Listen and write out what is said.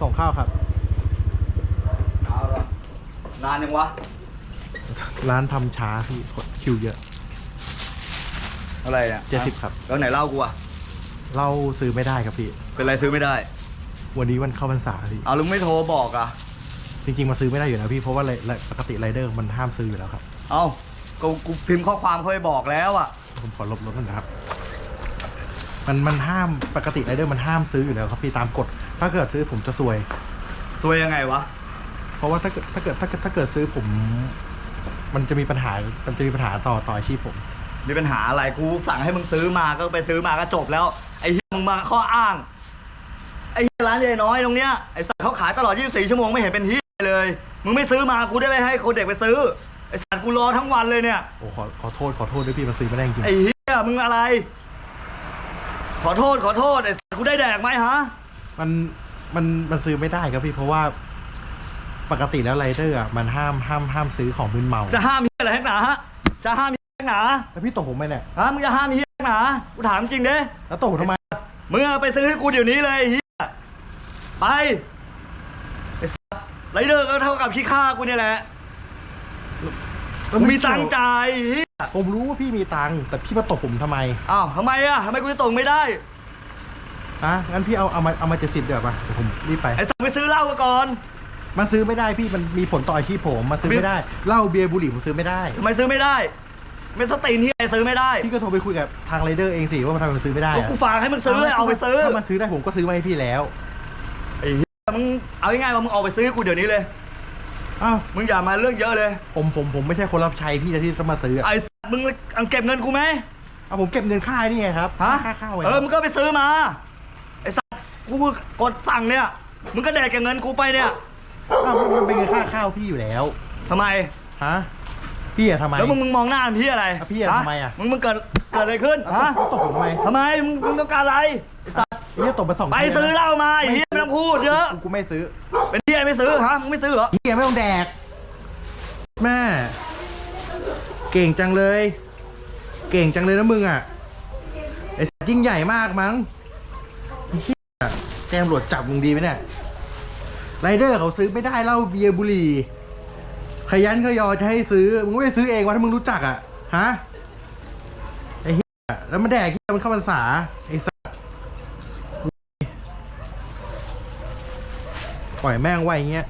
ส่งข้าวครับเอาละนานยังวะ ร้านทำช้าพี่คนคิวเยอะอะไรเนี่ยเจ็ดสิบครับแล้วไหนเล่ากูอะเหล้าซื้อไม่ได้ครับพี่ เป็นไรซื้อไม่ได้ วันนี้วันเข้าพรรษาพี่เอาลุงไม่โทรบอกอะจริงๆมาซื้อไม่ได้อยู่แล้วพี่เพราะว่าไรไรปกติไรเดอร์มันห้ามซื้ออยู่แล้วครับ เอากูกูพิมพ์ข้อความเขาไปบอกแล้วอะผมขอลบรถมันนะครับ มันมันห้ามปกติไรเดอร์มันห้ามซื้ออยู่แล้วครับพี่ตามกฎ ถ้าเกิดซื้อผมจะซวย ซวยยังไงวะ เพราะว่าถ้าเกิดถ้าเกิดถ้าเกิดถ้าเกิดซื้อผม มันจะมีปัญหา มันจะมีปัญหาต่อต่ออาชีพผม มีปัญหาอะไรกูสั่งให้มึงซื้อมาก็ไปซื้อมาก็จบแล้ว ไอ้เหี้ยมึงมาข้ออ้าง ไอ้เหี้ยร้านใหญ่น้อยตรงเนี้ยไอ้สัตว์เขาขายตลอด 24 ชั่วโมงไม่เห็นเป็นเหี้ยเลย มึงไม่ซื้อมากูได้ไปให้คนเด็กไปซื้อไอ้สัตว์กูรอทั้งวันเลยเนี่ยโอ้ขอขอโทษขอโทษด้วยพี่มันซื้อไม่ได้จริงไอ้เหี้ยมึงอะไร ขอโทษขอโทษไอ้สัตว์กูได้แดกไหมฮะ มันมันมันซื้อไม่ได้ครับพี่เพราะว่าปกติแล้วไรเดอร์อะมันห้ามห้ามห้ามซื้อของมึนเมาจะห้ามเหี้ยอะไรให้หนาฮะจะห้ามเหี้ยอะไรให้หนาแล้วพี่ตกผมไหมเนี่ยฮะมึงจะห้ามเหี้ยอะไรให้หนากูถามจริงเด้แล้วตกผมทำไมมึงเอาไปซื้อให้กูเดี๋ยวนี้เลยไอ้เฮียไปไอ้สัสไรเดอร์ก็เท่ากับขี้ข้ากูเนี่ยแหละมึงมีตังค์จ่ายไอ้เฮียผมรู้ว่าพี่มีตังค์แต่พี่มาตกผมทำไมอ้าวทำไมอะทำไมกูจะตรงไม่ได้ อะงั้นพี่เอาเอามาเอามาเจ็ดสิบเดี๋ยวมาเดี๋ยวผมรีบไป ไอ้สัสไปซื้อเหล้ามาก่อนมันซื้อไม่ได้พี่มันมีผลต่ออาชีพผมมันซื้อไม่ได้เหล้าเบียร์บุหรี่ผมซื้อไม่ได้ ทำไมซื้อไม่ได้เป็นสตีนที่ไอ้ซื้อไม่ได้พี่ก็โทรไปคุยกับทางไรเดอร์เองสิว่ามันทำไมมันซื้อไม่ได้ก็อะกูฝากให้มึงซื้อเอาไปซื้อถ้ามันซื้อได้ผมก็ซื้อมาให้พี่แล้วไอ้เฮียมึงเอาง่ายๆว่ามึงเอาไปซื้อให้กูเดี๋ยวนี้เลย อ้าวมึงอย่ามาเรื่องเยอะเลย ผมผมผมไม่ใช่คนรับใช้พี่นะที่จะมาซื้ออะไอ้สัสมึงเอาเก็บเงินกูไหม เอาผมเก็บเงินค่านี่ไงครับฮะค่าข้าวไงเออ มึงก็ไปซื้อมาไอ้สัส กูกดสั่งเนี่ยมึงก็แดกกับเงินกูไปเนี่ยอ้าวมันเป็นเงินค่าข้าวพี่อยู่แล้วทำไมฮะพี่อะทำไมแล้วมึงมึงมองหน้าพี่อะไรอะพี่อะฮทำไมอะมึงมึงเกิดเกิดอะไรขึ้นฮะฮะตกผมทำไมทำไมมึงมึงต้องการอะไรไอ้สัสพี่ตกไปสองไปทีแล้วนะซื้อเหล้ามาไอ้เฮียไม่ต้องพูดเยอะ กูกูไม่ซื้อเป็นเฮียไม่ซื้อฮะมึงไม่ซื้อเหรอเฮียไม่ต้องแดก แม่ เก่งจังเลย เก่งจังเลยนะมึงอะไอ้ยิ่งใหญ่มากมั้งไอ้เฮี จ้งตำรวจจับมึงดีไหมเนี่ยไรเดอร์เขาซื้อไม่ได้เหล้าเบียร์บุหรี่ขยันขยอจะให้ซื้อ มึงไม่ไปซื้อเองวะถ้ามึงรู้จักอะฮะไอ้เหี้ยแล้วมันแดกเฮียมันเข้าพรรษาไอ้สัสปล่อยแม่งไว้อย่างเงี้ย